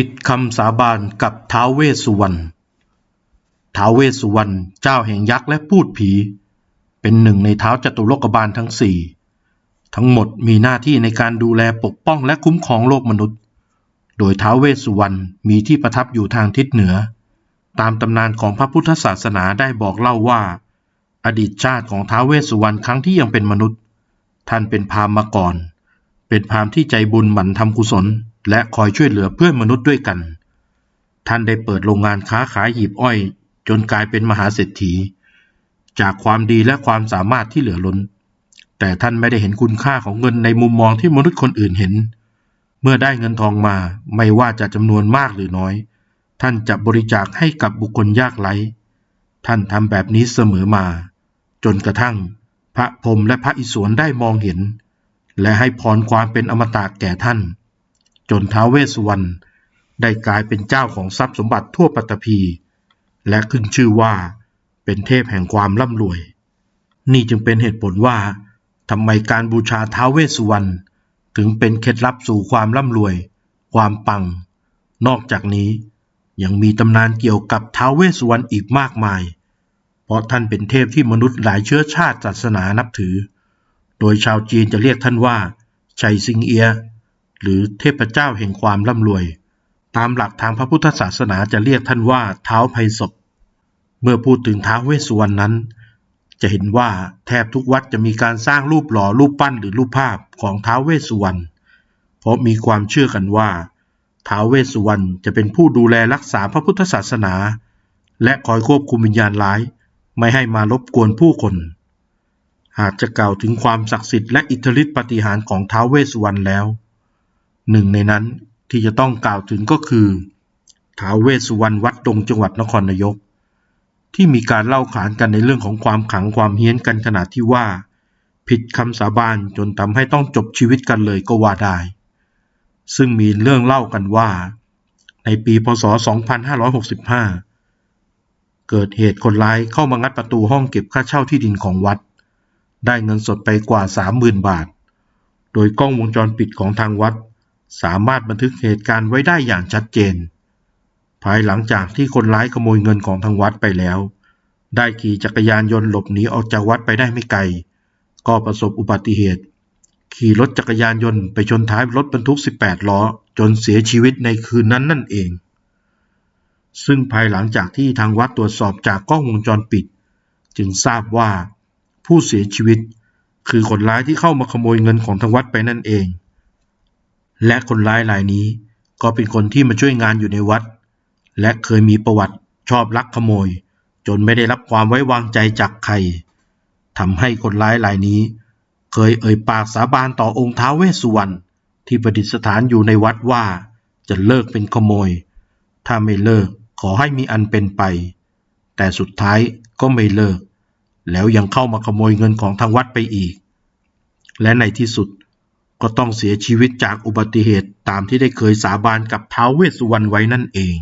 ผิดคำสาบานกับท้าวเวสสุวรรณ ท้าวเวสสุวรรณเจ้าแห่งยักษ์และพูดผี เป็นหนึ่งในเท้าจตุโลกบาลทั้งสี่ทั้งหมดมีหน้าที่ในการดูแลปกป้องและคุ้มครองโลกมนุษย์ โดยท้าวเวสสุวรรณมีที่ประทับอยู่ทางทิศเหนือ ตามตำนานของพระพุทธศาสนาได้บอกเล่าว่า อดีตชาติของท้าวเวสสุวรรณครั้งที่ยังเป็นมนุษย์ ท่านเป็นพราหมมาก่อน เป็นพราหมณ์ที่ใจบุญหมั่นทำกุศล และคอยช่วยเหลือเพื่อนมนุษย์ด้วยกัน ท่านได้เปิดโรงงานค้าขายหีบอ้อย จนกลายเป็นมหาเศรษฐี จากความดีและความสามารถที่เหลือล้น แต่ท่านไม่ได้เห็นคุณค่าของเงินในมุมมองที่มนุษย์คนอื่นเห็น เมื่อได้เงินทองมาไม่ว่าจะจำนวนมากหรือน้อย ท่านจะบริจาคให้กับบุคคลยากไร้ ท่านทำแบบนี้เสมอมา จนกระทั่ง พระพรหมและพระอิศวรได้มองเห็น และให้พรความเป็นอมตะแก่ท่าน จนท้าวเวสสุวรรณได้กลายเป็นเจ้าของทรัพย์สมบัติทั่วปัตตภีและขึ้นชื่อว่าเป็นเทพแห่งความร่ำรวย นี่จึงเป็นเหตุผลว่าทำไมการบูชาท้าวเวสสุวรรณถึงเป็นเคล็ดลับสู่ความร่ำรวย ความปัง นอกจากนี้ยังมีตำนานเกี่ยวกับท้าวเวสสุวรรณอีกมากมาย เพราะท่านเป็นเทพที่มนุษย์หลายเชื้อชาติศาสนานับถือ โดยชาวจีนจะเรียกท่านว่า ชัยซิงเอีย หรือเทพเจ้าแห่งความร่ำรวย ตามหลักทางพระพุทธศาสนาจะเรียกท่านว่าเท้าไพศพ เมื่อพูดถึงท้าวเวสสุวรรณนั้น จะเห็นว่าแทบทุกวัดจะมีการสร้างรูปหล่อรูปปั้นหรือรูปภาพของท้าวเวสสุวรรณ เพราะมีความเชื่อกันว่าท้าวเวสสุวรรณจะเป็นผู้ดูแลรักษาพระพุทธศาสนา และคอยควบคุมวิญญาณร้าย ไม่ให้มารบกวนผู้คน หากจะกล่าวถึงความศักดิ์สิทธิ์และอิทธิฤทธิปฏิหารของท้าวเวสสุวรรณแล้ว หนึ่งในนั้นที่จะต้องกล่าวถึงก็คือท้าวเวสสุวรรณวัดดงจังหวัดนครนายก ที่มีการเล่าขานกันในเรื่องของความขังความเฮี้ยนกันขนาดที่ว่า ผิดคำสาบานจนทำให้ต้องจบชีวิตกันเลยก็ว่าได้ ซึ่งมีเรื่องเล่ากันว่า ในปีพศ 2565 เกิดเหตุคนร้ายเข้ามางัดประตูห้องเก็บค่าเช่าที่ดินของวัด ได้เงินสดไปกว่า 30,000 บาท โดยกล้องวงจรปิดของทางวัด สามารถบันทึกเหตุการณ์ไว้ได้อย่างชัดเจน ภายหลังจากที่คนร้ายขโมยเงินของทางวัดไปแล้ว ได้ขี่จักรยานยนต์หลบหนีออกจากวัดไปได้ไม่ไกล ก็ประสบอุบัติเหตุ ขี่รถจักรยานยนต์ไปชนท้ายรถบรรทุก 18 ล้อ จนเสียชีวิตในคืนนั้นนั่นเอง ซึ่งภายหลังจากที่ทางวัดตรวจสอบจากกล้องวงจรปิด จึงทราบว่าผู้เสียชีวิต คือคนร้ายที่เข้ามาขโมยเงินของทางวัดไปนั่นเอง และคนร้ายรายนี้ ก็เป็นคนที่มาช่วยงานอยู่ในวัด และเคยมีประวัติชอบลักขโมย จนไม่ได้รับความไว้วางใจจากใครทำให้คนร้ายรายนี้ เคยเอ่ยปากสาบานต่อองค์ท้าวเวสสุวรรณที่ประดิษฐานอยู่ในวัดว่าจะเลิกเป็นขโมย ถ้าไม่เลิกขอให้มีอันเป็นไป แต่สุดท้ายก็ไม่เลิก แล้วยังเข้ามาขโมยเงินของทางวัดไปอีก และในที่สุด ก็ต้องเสียชีวิตจากอุบัติเหตุตามที่ได้เคยสาบานกับท้าวเวสสุวรรณไว้นั่นเอง